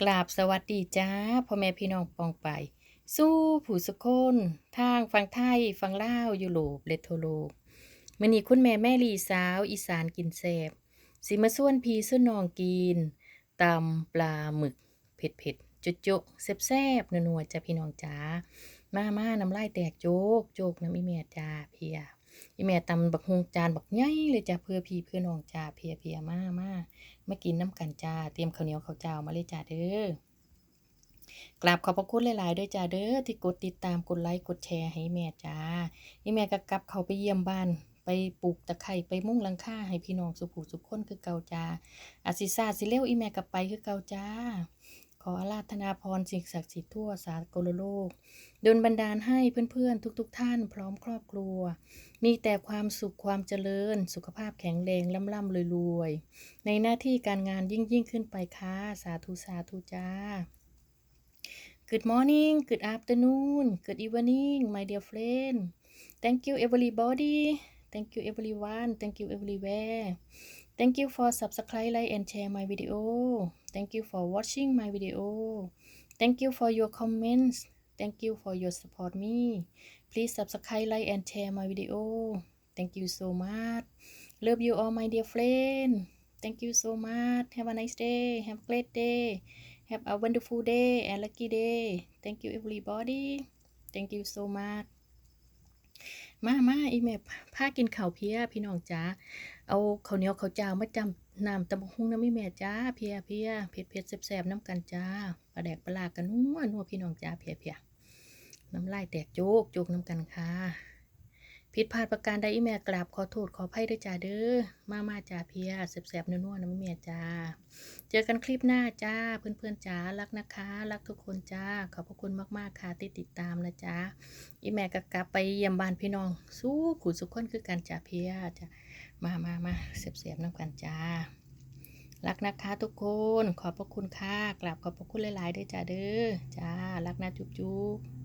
กราบสวัสดีจ้าพ่อแม่พี่น้องปองไป สู้ผู้สุคนทางฝั่งไทยฝั่งลาวยุโรปและทั่วโลกมื้อนี้คุณแม่แม่ลีสาว อีสานกินแซบสิมาส่วนพีส่วนนองกินตำปลาหมึกเผ็ดๆจุๆแซ่บๆนัวจ้าพี่น้องจ้ามามาน้ำลายแตกโจกโจกน้ำอีแม่จ้าเพีย อีแม่ตำบักฮงจานบักใหญ่เลยจ้าเพื่อพี่เพื่อน้องจ้าเพียเพียมามามากินน้ำกันจ้าเตรียมข้าวเหนียวข้าวเจ้ามาเลยจ้าเด้อกราบขอบพระคุณหลาย ๆ ด้วยจ้าเด้อที่กดติดตามกดไลค์กดแชร์ให้แม่จ้านี่แม่ก็กลับเขาไปเยี่ยมบ้านไปปลูกตะไคร้ไปมุ่งลังค่าให้พี่น้องสุขูสุขคนคือเก่าจ้าอาศิซาสิเร็วอีแม่ก็ไปคือเก่าจ้า ขออาราธนาพรสิ่งศักดิ์สิทธิ์ทั่วสากลโลกดลบันดาลให้เพื่อนๆ ทุกๆท่านพร้อมครอบครัว มีแต่ความสุขความเจริญ สุขภาพแข็งแรงล่ำล่ำรวยๆ ในหน้าที่การงานยิ่งยิ่งขึ้นไปค่ะ สาธุ สาธุจ้า Good morning Good afternoon Good evening my dear friend Thank you everybody Thank you everyone. Thank you everywhere. Thank you for subscribe like and share my video. Thank you for watching my video. Thank you for your comments. Thank you for your support me. Please subscribe like and share my video. Thank you so much. Love you all my dear friend. Thank you so much. Have a nice day. Have a great day. Have a wonderful day and lucky day. Thank you everybody. Thank you so much มามาอีแม่พากินข้าวเพียพี่น้องจ้าเอาข้าวเหนียวข้าวเจ้ามาจำน้ำตะบงหุ่งน้ำอีแม่จ้าเพียเพียเผ็ดเผ็ดแซ่บๆน้ำกันจ้าปลาแดกปลาลากันนัวนัวพี่น้องจ้าเพียเพียน้ำลายแตกโจกโจกน้ำกันค่ะ ผิดพลาดประการใดอีแม่กราบขอโทษขออภัยด้วยจ้าเด้อมามาจ้าเพียแซ่บๆนัวๆน้ำอีแม่จ้าเจอกันคลิปหน้าจ้าเพื่อนๆจ้ารักนะคะ รักทุกคนจ้าขอบพระคุณมากๆค่ะที่ติดตามนะจ้าอีแม่ก็กลับไปเยี่ยมบ้านพี่น้อง สู้ขุนสุขคนคือกันจ้าเพียจ้ามามามาเสียบๆน้ำกันจ้ารักนะคะทุกคนขอบพระคุณค่ะกราบขอบพระคุณหลายๆด้วยจ้าเด้อจ้ารักนะจุ๊บๆ